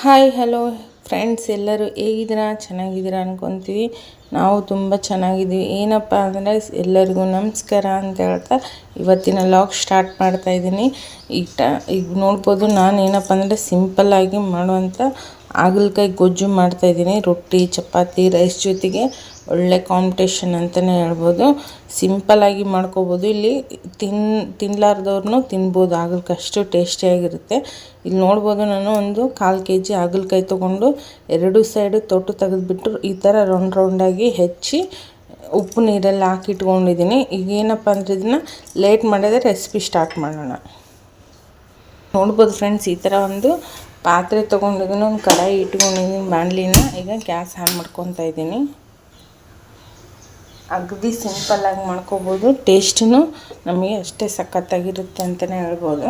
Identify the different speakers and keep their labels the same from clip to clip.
Speaker 1: Hi, hello friends, ಎಲ್ಲರೂ ಹೇಗಿದ್ದೀರಾ? ಚೆನ್ನಾಗಿದ್ದೀರಾ ಅನ್ಕೊತೀವಿ. ನಾವು ತುಂಬ ಚೆನ್ನಾಗಿದ್ದೀವಿ. ಏನಪ್ಪ ಅಂದರೆ ಎಲ್ಲರಿಗೂ ನಮಸ್ಕಾರ ಅಂತ ಹೇಳ್ತಾ ಇವತ್ತಿನ ಲಾಗ್ ಸ್ಟಾರ್ಟ್ ಮಾಡ್ತಾ ಇದ್ದೀನಿ. ಈಗ ಟ, ಈಗ ನೋಡ್ಬೋದು ನಾನು ಏನಪ್ಪ ಅಂದರೆ ಸಿಂಪಲ್ಲಾಗಿ ಮಾಡುವಂಥ ಹಾಗಲಕಾಯಿ ಗೊಜ್ಜು ಮಾಡ್ತಾಯಿದ್ದೀನಿ ರೊಟ್ಟಿ, ಚಪಾತಿ ರೈಸ್ ಜೊತೆಗೆ ಒಳ್ಳೆ ಕಾಂಪಿಟೇಷನ್ ಅಂತಲೇ ಹೇಳ್ಬೋದು. ಸಿಂಪಲ್ಲಾಗಿ ಮಾಡ್ಕೋಬೋದು. ಇಲ್ಲಿ ತಿನ್ ತಿನ್ನಲಾರ್ದವ್ರು ತಿನ್ಬೋದು. ಹಾಗಲ್ಕಾಯಿ ಟೇಸ್ಟಿಯಾಗಿರುತ್ತೆ ಇಲ್ಲಿ ನೋಡ್ಬೋದು ನಾನು ಒಂದು ಕಾಲು ಕೆ ಜಿ ಹಾಗಲಕಾಯಿ ತೊಗೊಂಡು ಎರಡು ಸೈಡು ತೊಟ್ಟು ತೆಗೆದುಬಿಟ್ಟು ಈ ಥರ ರೌಂಡ್ ರೌಂಡಾಗಿ ಹೆಚ್ಚಿ ಉಪ್ಪು ನೀರಲ್ಲಿ ಹಾಕಿ ಇಟ್ಕೊಂಡಿದ್ದೀನಿ ಈಗ ಏನಪ್ಪ ಅಂದರೆ ಇದನ್ನು ಲೇಟ್ ಮಾಡಿದ್ರೆ ರೆಸಿಪಿ ಸ್ಟಾರ್ಟ್ ಮಾಡೋಣ. ನೋಡ್ಬೋದು ಫ್ರೆಂಡ್ಸ್ ಈ ಥರ ಒಂದು ಪಾತ್ರೆ ತೊಗೊಂಡಿದ್ದೀನಿ ಒಂದು ಕಡಾಯಿ ಇಟ್ಕೊಂಡಿದ್ದೀನಿ ಬಾಣಲಿನ. ಈಗ ಗ್ಯಾಸ್ ಆನ್ ಮಾಡ್ಕೊತಾ ಇದ್ದೀನಿ. ಅಗದಿ ಸಿಂಪಲ್ಲಾಗಿ ಮಾಡ್ಕೋಬೋದು. ಟೇಸ್ಟೂ ನಮಗೆ ಅಷ್ಟೇ ಸಖತ್ತಾಗಿರುತ್ತೆ ಅಂತಲೇ ಹೇಳ್ಬೋದು.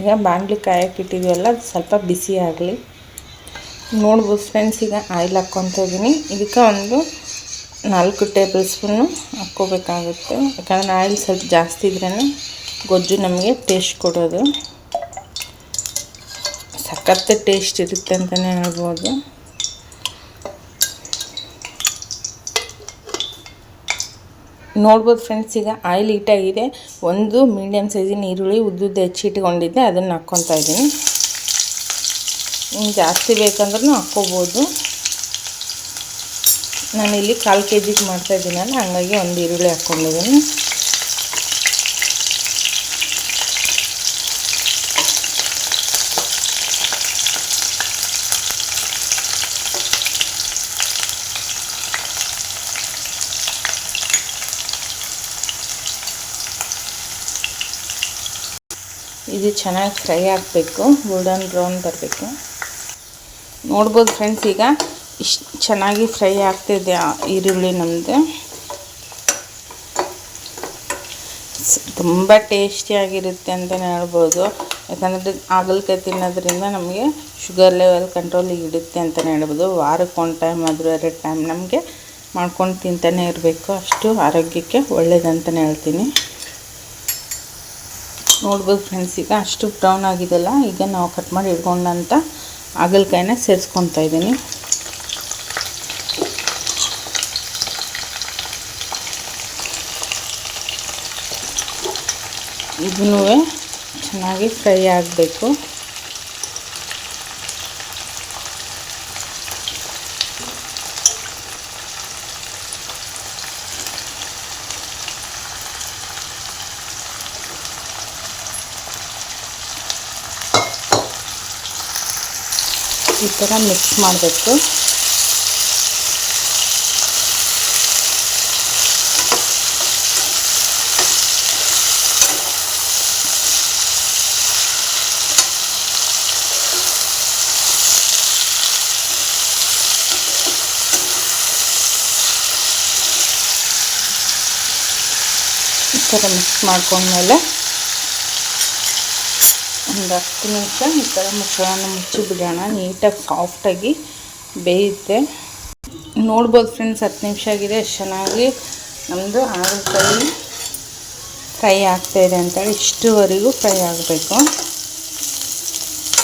Speaker 1: ಈಗ ಬಾಂಡ್ಲಿ ಕಾಯಕ್ಕೆ ಸ್ವಲ್ಪ ಬಿಸಿ ಆಗಲಿ. ನೋಡ್ಬೋದು ಫ್ರೆಂಡ್ಸ್, ಈಗ ಆಯಿಲ್ ಹಾಕ್ಕೊತ ಇದ್ದೀನಿ. ಇದಕ್ಕೆ ಒಂದು ನಾಲ್ಕು ಟೇಬಲ್ ಸ್ಪೂನು ಹಾಕ್ಕೋಬೇಕಾಗುತ್ತೆ. ಯಾಕಂದರೆ ಆಯಿಲ್ ಸ್ವಲ್ಪ ಜಾಸ್ತಿ ಇದ್ರೇ ಗೊಜ್ಜು ನಮಗೆ ಟೇಸ್ಟ್ ಕೊಡೋದು. ಸಖತ್ ಟೇಸ್ಟ್ ಇರುತ್ತೆ ಅಂತಲೇ ಹೇಳ್ಬೋದು. ನೋಡ್ಬೋದು ಫ್ರೆಂಡ್ಸ್ ಈಗ ಆಯಿಲ್ ಹೀಟಾಗಿದೆ ಒಂದು ಮೀಡಿಯಮ್ ಸೈಜಿನ ಈರುಳ್ಳಿ ಉದ್ದುದ್ದು ಹೆಚ್ಚಿಟ್ಕೊಂಡಿದ್ದೆ ಅದನ್ನು ಹಾಕ್ಕೊತಾ ಇದ್ದೀನಿ. ಇನ್ನು ಜಾಸ್ತಿ ಬೇಕಂದ್ರೂ ಹಾಕ್ಕೋಬೋದು. ನಾನಿಲ್ಲಿ ಕಾಲು ಕೆ ಜಿಗೆ ಮಾಡ್ತಾಯಿದ್ದೀನಲ್ಲ ಹಾಗಾಗಿ ಒಂದು ಈರುಳ್ಳಿ ಹಾಕ್ಕೊಂಡಿದ್ದೀನಿ. ಇದು ಚೆನ್ನಾಗಿ ಫ್ರೈ ಆಗಬೇಕು ಗೋಲ್ಡನ್ ಬ್ರೌನ್ ಬರಬೇಕು. ನೋಡ್ಬೋದು ಫ್ರೆಂಡ್ಸ್ ಈಗ ಇಷ್ಟು ಚೆನ್ನಾಗಿ ಫ್ರೈ ಆಗ್ತಿದೆ ಈರುಳ್ಳಿ ನಮ್ಮದು ತುಂಬ ಟೇಸ್ಟಿಯಾಗಿರುತ್ತೆ ಅಂತಲೇ ಹೇಳ್ಬೋದು. ಯಾಕಂದರೆ ಹಾಗಲಕಾಯಿ ತಿನ್ನೋದ್ರಿಂದ ನಮಗೆ ಶುಗರ್ ಲೆವೆಲ್ ಕಂಟ್ರೋಲಿಗೆ ಇಡುತ್ತೆ ಅಂತಲೇ ಹೇಳ್ಬೋದು. ವಾರಕ್ಕೆ ಒಂದು ಟೈಮ್ ಆದರೂ ಎರಡು ಟೈಮ್ ನಮಗೆ ಮಾಡ್ಕೊಂಡು ತಿಂತಾನೆ ಇರಬೇಕು. ಅಷ್ಟು ಆರೋಗ್ಯಕ್ಕೆ ಒಳ್ಳೇದಂತಲೇ ಹೇಳ್ತೀನಿ. ನೋಡ್ಬೋದು ಫ್ರೆಂಡ್ಸ್ ಈಗ ಅಷ್ಟು ಬ್ರೌನ್ ಆಗಿದೆಲ್ಲ, ಈಗ ನಾವು ಕಟ್ ಮಾಡಿ ಇಟ್ಕೊಂಡಂಥ ಹಾಗಲಕಾಯಿನ ಸೇರಿಸ್ಕೊತಾ ಇದ್ದೀನಿ. ಇದನ್ನೂ ಚೆನ್ನಾಗಿ ಫ್ರೈ ಆಗಬೇಕು. ಈ ಥರ ಮಿಕ್ಸ್ ಮಾಡಬೇಕು ಈ ಥರ ಮಿಕ್ಸ್ ಮಾಡ್ಕೊಂಡ್ಮೇಲೆ ಒಂದು ಹತ್ತು ನಿಮಿಷ ಈ ಥರ ಮುಚ್ಚಳನ ಮುಚ್ಚಿಬಿಡೋಣ ನೀಟಾಗಿ ಸಾಫ್ಟಾಗಿ ಬೇಯುತ್ತೆ. ನೋಡ್ಬೋದು ಫ್ರೆಂಡ್ಸ್ ಹತ್ತು ನಿಮಿಷ ಆಗಿದೆ. ಎಷ್ಟು ಚೆನ್ನಾಗಿ ನಮ್ಮದು ಹಾಗಲಕಾಯಿ ಫ್ರೈ ಆಗ್ತಾಯಿದೆ ಅಂತೇಳಿ ಇಷ್ಟುವರೆಗೂ ಫ್ರೈ ಆಗಬೇಕು.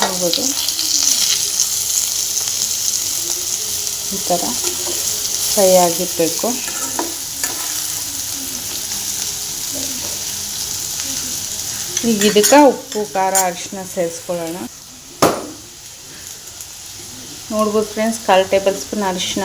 Speaker 1: ನೋಡ್ಬೋದು. ಈ ಥರ ಫ್ರೈ ಆಗಿರಬೇಕು. ಈಗ ಇದಕ್ಕೆ ಉಪ್ಪು, ಖಾರ ಅರಿಶಿನ ಸೇರಿಸ್ಕೊಳ್ಳೋಣ. ನೋಡ್ಬೋದು ಫ್ರೆಂಡ್ಸ್ ಕಾಲು ಟೇಬಲ್ ಸ್ಪೂನ್ ಅರಿಶಿನ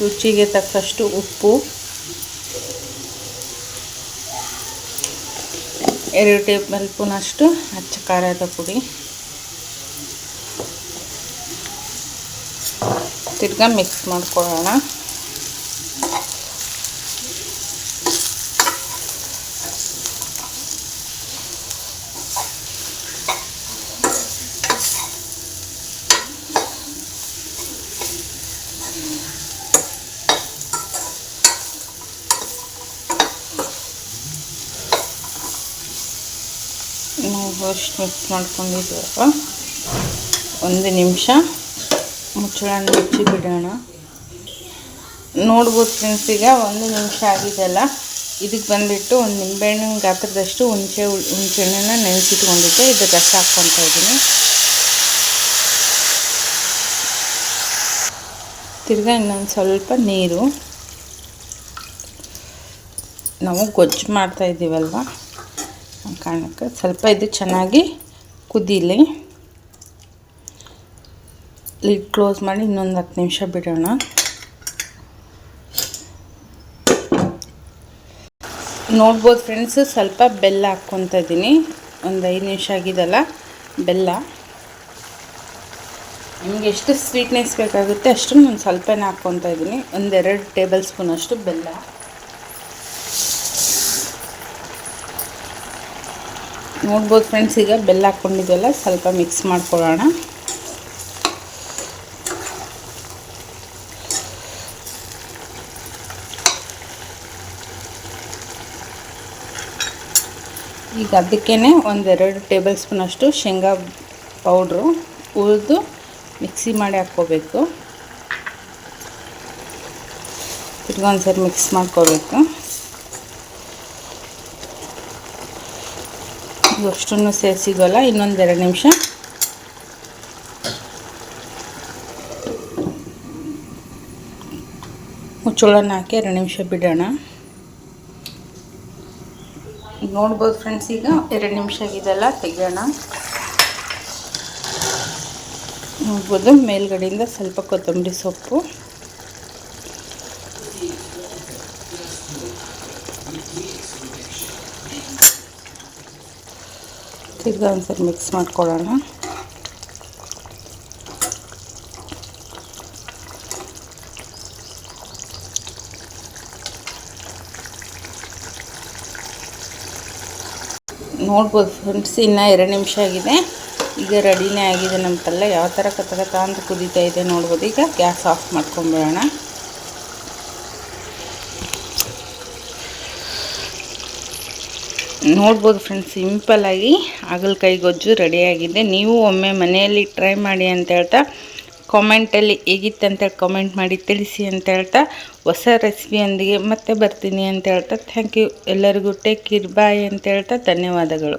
Speaker 1: ರುಚಿಗೆ ತಕ್ಕಷ್ಟು ಉಪ್ಪು. ಎರಡು ಟೇಬಲ್ ಸ್ಪೂನಷ್ಟು ಅಚ್ಚ ಖಾರದ ಪುಡಿ. ತಿರ್ಗಾ ಮಿಕ್ಸ್ ಮಾಡ್ಕೊಳ್ಳೋಣ. ನಾವು ಮಿಕ್ಸ್ ಮಾಡ್ಕೊಂಡಿದ್ದೀವಪ್ಪ ಒಂದು ನಿಮಿಷ. ಮುಚ್ಚಳನ ಮುಚ್ಚಿ ಬಿಡೋಣ. ನೋಡ್ಬೋದು ಫ್ರೆಂಡ್ಸ್ ಈಗ ಒಂದು ನಿಮಿಷ ಆಗಿದೆಯಲ್ಲ ಇದಕ್ಕೆ ಬಂದುಬಿಟ್ಟು ಒಂದು ನಿಂಬೆಹಣ್ಣಿನ ಗಾತ್ರದಷ್ಟು ಹುಣಸೆ ಹಣ್ಣನ್ನು ನೆನೆಸಿಟ್ಕೊಂಡಿದ್ದೆ. ಇದು ರಸ ಹಾಕ್ಕೊತಾ ಇದ್ದೀನಿ. ತಿರ್ಗಾ ಇನ್ನೊಂದು ಸ್ವಲ್ಪ ನೀರು. ನಾವು ಗೊಜ್ಜು ಮಾಡ್ತಾ ಇದ್ದೀವಲ್ವ ಕಾರಣಕ್ಕೆ ಸ್ವಲ್ಪ ಇದು ಚೆನ್ನಾಗಿ ಕುದೀಲಿ. ಲಿಡ್ ಕ್ಲೋಸ್ ಮಾಡಿ ಇನ್ನೊಂದು ಹತ್ತು ನಿಮಿಷ ಬಿಡೋಣ. ನೋಡ್ಬೋದು ಫ್ರೆಂಡ್ಸ್ ಸ್ವಲ್ಪ ಬೆಲ್ಲ ಹಾಕ್ಕೊತ ಇದ್ದೀನಿ ಒಂದು ಐದು ನಿಮಿಷ ಆಗಿದಲ್ಲ, ಬೆಲ್ಲ. ನಿಮಗೆ ಎಷ್ಟು ಸ್ವೀಟ್ನೆಸ್ ಬೇಕಾಗುತ್ತೆ ಅಷ್ಟು ನಾನು ಸ್ವಲ್ಪನೇ ಹಾಕ್ಕೊತ ಇದ್ದೀನಿ ಒಂದೆರಡು ಟೇಬಲ್ ಸ್ಪೂನ್ ಅಷ್ಟು ಬೆಲ್ಲ. ನೋಡ್ಬೋದು ಫ್ರೆಂಡ್ಸ್ ಈಗ ಬೆಲ್ಲ ಹಾಕ್ಕೊಂಡಿದ್ವಲ್ಲ ಸ್ವಲ್ಪ ಮಿಕ್ಸ್ ಮಾಡ್ಕೊಳ್ಳೋಣ. ಈಗ ಅದಕ್ಕೇ ಒಂದೆರಡು ಟೇಬಲ್ ಸ್ಪೂನಷ್ಟು ಶೇಂಗಾ ಪೌಡ್ರು ಹುರಿದು ಮಿಕ್ಸಿ ಮಾಡಿ ಹಾಕ್ಕೋಬೇಕು. ತಿರ್ಗೊಂದ್ಸರಿ ಮಿಕ್ಸ್ ಮಾಡ್ಕೋಬೇಕು. ಅಷ್ಟನ್ನು ಇನ್ನೊಂದು ಎರಡು ನಿಮಿಷ. ಮುಚ್ಚೋಳನ ಹಾಕಿ ಎರಡು ನಿಮಿಷ ಬಿಡೋಣ. ನೋಡ್ಬೋದು ಫ್ರೆಂಡ್ಸ್ ಈಗ ಎರಡು ನಿಮಿಷ ಆಗಿದೆಲ್ಲ ತೆಗಿಯೋಣ. ನೋಡ್ಬೋದು, ಮೇಲ್ಗಡೆಯಿಂದ ಸ್ವಲ್ಪ ಕೊತ್ತಂಬರಿ ಸೊಪ್ಪು. ತಿರ್ಗಾ ಒಂದ್ಸರಿ ಮಿಕ್ಸ್ ಮಾಡ್ಕೊಳ್ಳೋಣ. ನೋಡ್ಬೋದು ಫ್ರೆಂಡ್ಸ್, ಇನ್ನೂ ಎರಡು ನಿಮಿಷ ಆಗಿದೆ. ಈಗ ರೆಡಿನೇ ಆಗಿದೆ ನಮ್ಮ ಪಲ್ಯ ಯಾವ ಥರ ಕತ್ತ ಅಂತ ಕುದೀತಾ ಇದೆ ನೋಡ್ಬೋದು. ಈಗ ಗ್ಯಾಸ್ ಆಫ್ ಮಾಡ್ಕೊಂಬಿಡೋಣ. ನೋಡ್ಬೋದು ಫ್ರೆಂಡ್ಸ್, ಸಿಂಪಲ್ಲಾಗಿ ಹಾಗಲಕಾಯಿ ಗೊಜ್ಜು ರೆಡಿಯಾಗಿದೆ ನೀವು ಒಮ್ಮೆ ಮನೆಯಲ್ಲಿ ಟ್ರೈ ಮಾಡಿ ಅಂತ ಹೇಳ್ತಾ ಕಾಮೆಂಟಲ್ಲಿ ಹೇಗಿತ್ತಂತೇಳಿ ಕಾಮೆಂಟ್ ಮಾಡಿ ತಿಳಿಸಿ ಅಂತ ಹೇಳ್ತಾ, ಹೊಸ ರೆಸಿಪಿಯೊಂದಿಗೆ ಮತ್ತೆ ಬರ್ತೀನಿ ಅಂತ ಹೇಳ್ತಾ ಥ್ಯಾಂಕ್ ಯು ಎಲ್ಲರಿಗೂ ಟೇಕ್ ಕೇರ್ ಬಾಯ್ ಅಂತ ಹೇಳ್ತಾ, ಧನ್ಯವಾದಗಳು.